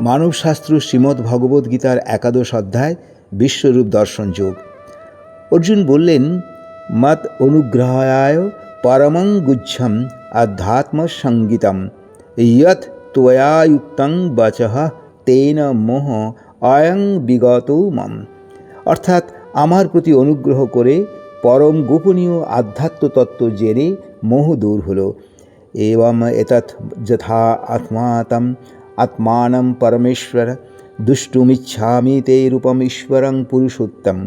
মানবশাস্ত্র শ্রীমদ্ ভগবদ্গীতার একাদশ অধ্যায়, বিশ্বরূপ দর্শন যোগ। অর্জুন বললেন মত অনুগ্রহায় পরমং গুচ্ছম আধ্যাত্ম সঙ্গীতম ইয়ত ত্বয়াযুক্তং বচঃ তেন মোহ অয়ং বিগত মম। অর্থাৎ আমার প্রতি অনুগ্রহ করে পরম গোপনীয় আধ্যাত্ম তত্ত্ব জেনে মোহ দূর হলো। এবং এতৎ যথা আত্মাতম আত্মানম পরমেশ্বর দুষ্টুমিচ্ছামি তে রূপম ঈশ্বরং পুরুষোত্তম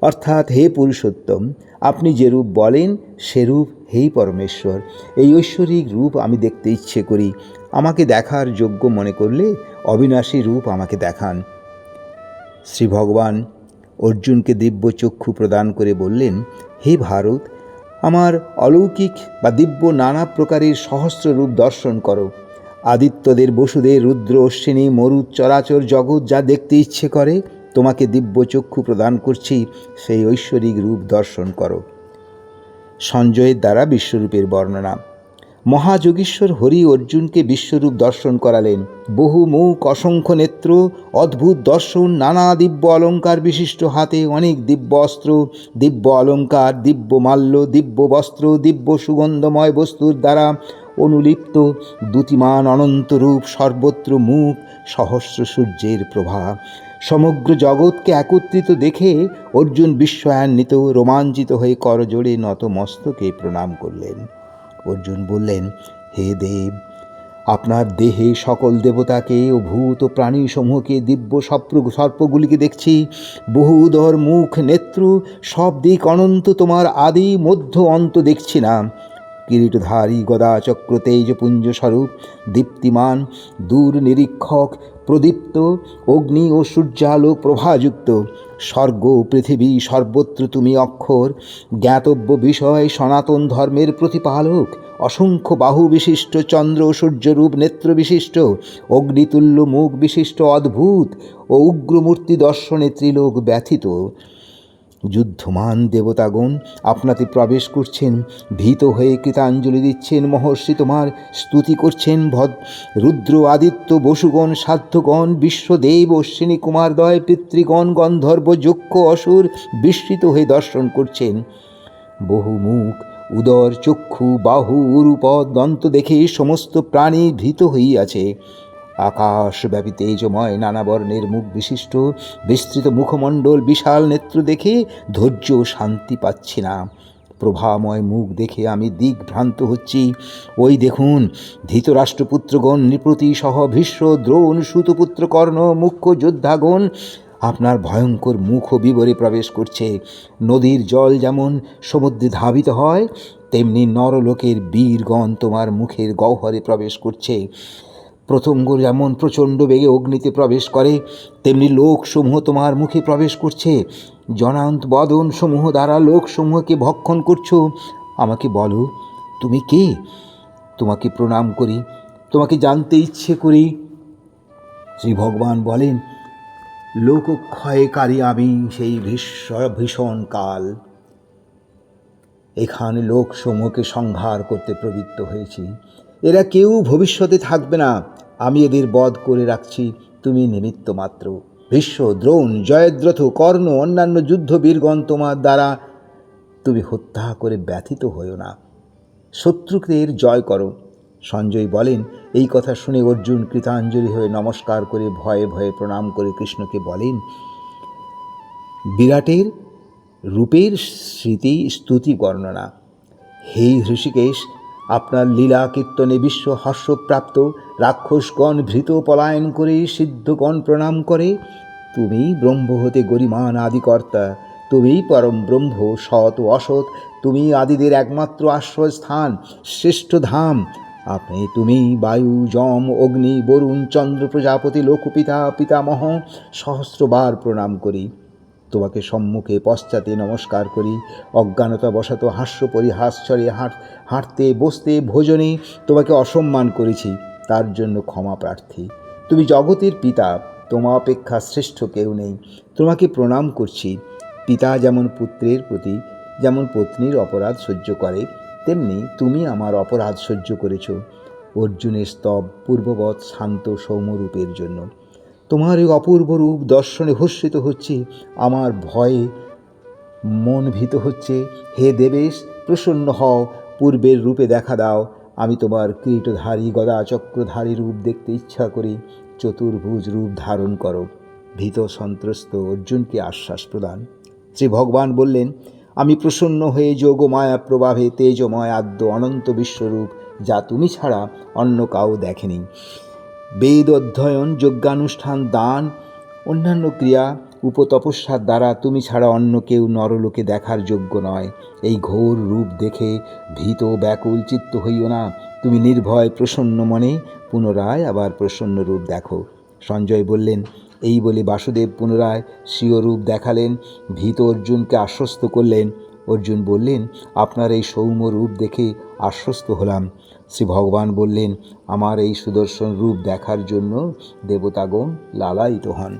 অর্থাৎ হে পুরুষোত্তম আপনি যে রূপ বলেন সেরূপ হেই পরমেশ্বর। এই ঐশ্বরিক রূপ আমি দেখতে ইচ্ছে করি। আমাকে দেখার যোগ্য মনে করলে অবিনাশী রূপ আমাকে দেখান। শ্রী ভগবান অর্জুনকে দিব্য চক্ষু প্রদান করে বললেন, হে ভারত, আমার অলৌকিক বা দিব্য নানা প্রকারের সহস্র রূপ দর্শন করো। আদিত্যদের বসুদের রুদ্র অশ্বিনী মরুদ চরাচর জগৎ যা দেখতে ইচ্ছে করে, তোমাকে দিব্য চক্ষু প্রদান করছি, সেই ঐশ্বরিক রূপ দর্শন করো। সঞ্জয়ের দ্বারা বিশ্বরূপের বর্ণনা। মহাযোগীশ্বর হরি অর্জুনকে বিশ্বরূপ দর্শন করালেন। বহু মুখ, অসংখ্য নেত্র, অদ্ভুত দর্শন, নানা দিব্য অলঙ্কার বিশিষ্ট হাতে অনেক দিব্য অস্ত্র, দিব্য অলঙ্কার, দিব্য মাল্য, দিব্য বস্ত্র, দিব্য সুগন্ধময় বস্তুর দ্বারা অনুলিপ্ত দ্যুতিমান অনন্ত রূপ সর্বত্র মুখ, সহস্র সূর্যের প্রভা। সমগ্র জগৎকে একত্রিত দেখে অর্জুন বিস্ময়ান্বিত, রোমাঞ্চিত হয়ে করজোড়ে নত মস্তকে প্রণাম করলেন। অর্জুন বললেন, হে দেব, আপনার দেহে সকল দেবতাকে ও ভূত ও প্রাণী সমূহকে দিব্য সর্প সর্পগুলিকে দেখছি। বহু উদর মুখ, নেত্র, সব দিক অনন্ত, তোমার আদি মধ্য অন্ত দেখছি না। কিরীটধারী গদা চক্র তেজপুঞ্জ স্বরূপ দীপ্তিমান দূর নিরীক্ষক প্রদীপ্ত, অগ্নি ও সূর্যালোক প্রভাযুক্ত। স্বর্গ পৃথিবী সর্বত্র তুমি অক্ষর। জ্ঞাতব্য বিষয় সনাতন ধর্মের প্রতিপালক। অসংখ্য বাহু বিশিষ্ট চন্দ্র সূর্যরূপ নেত্র বিশিষ্ট। অগ্নিতুল্য মুখ বিশিষ্ট অদ্ভুত ও উগ্রমূর্তি দর্শনে ত্রিলোক ব্যথিত। যুদ্ধমান দেবতাগণ, আপনাতে প্রবেশ করছেন, ভীত হয়ে কৃতাঞ্জলি দিচ্ছেন মহর্ষি তোমার, স্তুতি করছেন ভদ, রুদ্র আদিত্য বসুগণ, সাধ্যগণ, বিশ্বদেব, অশ্বিনী কুমারদয়, পিতৃগণ, গন্ধর্ব, যক্ষ, অসুর বিস্মৃত হয়ে দর্শন করছেন। বহু মুখ, উদর, চক্ষু, বাহু উরুপদ দন্ত দেখে সমস্ত প্রাণী ভীত হইয়াছে। আকাশব্যাপী তেজময় নানা বর্ণের মুখ বিশিষ্ট বিস্তৃত মুখমণ্ডল, বিশাল নেত্র দেখে ধৈর্য ও শান্তি পাচ্ছি না। প্রভাময় মুখ দেখে আমি দিগ্ভ্রান্ত হচ্ছি। ওই দেখুন, ধৃতরাষ্ট্রপুত্রগণ, নৃপতি সহ ভীষ্ম, দ্রোণ, সুতপুত্র, কর্ণ, মুখ্য যোদ্ধাগণ, আপনার ভয়ঙ্কর মুখ বিবরে প্রবেশ করছে। নদীর জল যেমন সমুদ্রে ধাবিত হয়, তেমনি নরলোকের বীরগণ তোমার মুখের গহ্বরে প্রবেশ করছে। প্রথঙ্গ যেমন প্রচণ্ড বেগে অগ্নিতে প্রবেশ করে, তেমনি লোকসমূহ তোমার মুখে প্রবেশ করছে। জনান্ত বদন সমূহ দ্বারা লোকসমূহকে ভক্ষণ করছ। আমাকে বলো, তুমি কে? তোমাকে প্রণাম করি, তোমাকে জানতে ইচ্ছে করি। শ্রী ভগবান বলেন, লোকক্ষয়কারী আমি সেই ভীষণ কাল। এখানে লোকসমূহকে সংহার করতে প্রবৃত্ত হয়েছি। এরা কেউ ভবিষ্যতে থাকবে না। আমি এদের বধ করে রাখছি, তুমি নিমিত্ত মাত্র। ভীষ্ম, দ্রোণ, জয়দ্রথ, কর্ণ, অন্যান্য যুদ্ধবীরগণ তোমার দ্বারা তুমি হত্যা করে ব্যথিত হইও না। শত্রুদের জয় করো। সঞ্জয় বলেন, এই কথা শুনে অর্জুন কৃতাঞ্জলি হয়ে নমস্কার করে ভয়ে ভয়ে প্রণাম করে কৃষ্ণকে বলেন, বিরাটের রূপের স্মৃতি স্তুতি বর্ণনা। হে হৃষিকেশ আপনার লীলা কীর্তনে বিশ্ব হর্ষপ্রাপ্ত রাক্ষসগণ ভৃত পলায়ন করে সিদ্ধগণ প্রণাম করে, তুমি ব্রহ্ম হতে গরিমান আদিকর্তা, তুমি পরম ব্রহ্ম, সৎ ও অসৎ, তুমি আদিদের একমাত্র আশ্রয়স্থান, শ্রেষ্ঠ ধাম। আপনি তুমি বায়ু, যম, অগ্নি, বরুণ, চন্দ্র প্রজাপতি, লোকপিতা, পিতামহ, সহস্রবার প্রণাম করি। তোমাকে সম্মুখে পশ্চাতে নমস্কার করি। অজ্ঞানতা বশত হাস্য পরিহাস্যরে হাঁট, হাঁটতে, বসতে, ভোজনে তোমাকে অসম্মান করেছি। তার জন্য ক্ষমা প্রার্থী। তুমি জগতের পিতা, তোমা অপেক্ষা শ্রেষ্ঠ কেউ নেই। তোমাকে প্রণাম করছি। পিতা যেমন পুত্রের প্রতি, যেমন পত্নীর অপরাধ সহ্য করে, তেমনি তুমি আমার অপরাধ সহ্য করেছ। অর্জুনের স্তব পূর্ববৎ শান্ত সৌম্যরূপের জন্য। তোমার এই অপূর্ব রূপ দর্শনে ভর্ষিত হচ্ছে। আমার ভয়ে মন ভীত হচ্ছে। হে দেবেশ, প্রসন্ন হও, পূর্বের রূপে দেখা দাও। আমি তোমার কীটধারী গদা চক্রধারী রূপ দেখতে ইচ্ছা করি। চতুর্ভুজ রূপ ধারণ করো। ভীত সন্ত্রস্ত অর্জুনকে আশ্বাস প্রদান। শ্রী ভগবান বললেন, আমি প্রসন্ন হয়ে যোগ মায়া প্রভাবে তেজময় আদ্য অনন্ত বিশ্বরূপ, যা তুমি ছাড়া অন্য কাউ দেখেনি। বেদ অধ্যয়ন যজ্ঞানুষ্ঠান, দান, অন্যান্য ক্রিয়া উপতপস্যার দ্বারা তুমি ছাড়া অন্য কেউ নরলোকে দেখার যোগ্য নয়। এই ঘোর রূপ দেখে ভীত ব্যাকুল চিত্ত হইও না। তুমি নির্ভয়, প্রসন্ন মনে পুনরায় আবার প্রসন্ন রূপ দেখো। সঞ্জয় বললেন, এই বলে বাসুদেব পুনরায় স্বীয় রূপ দেখালেন। ভীত অর্জুনকে আশ্বস্ত করলেন। অর্জুন বললেন, আপনার এই সৌম্য রূপ দেখে আশ্বস্ত হলাম। শ্রী ভগবান বললেন, আমার এই সুদর্শন রূপ দেখার জন্য দেবতাগণ লালায়িত হন।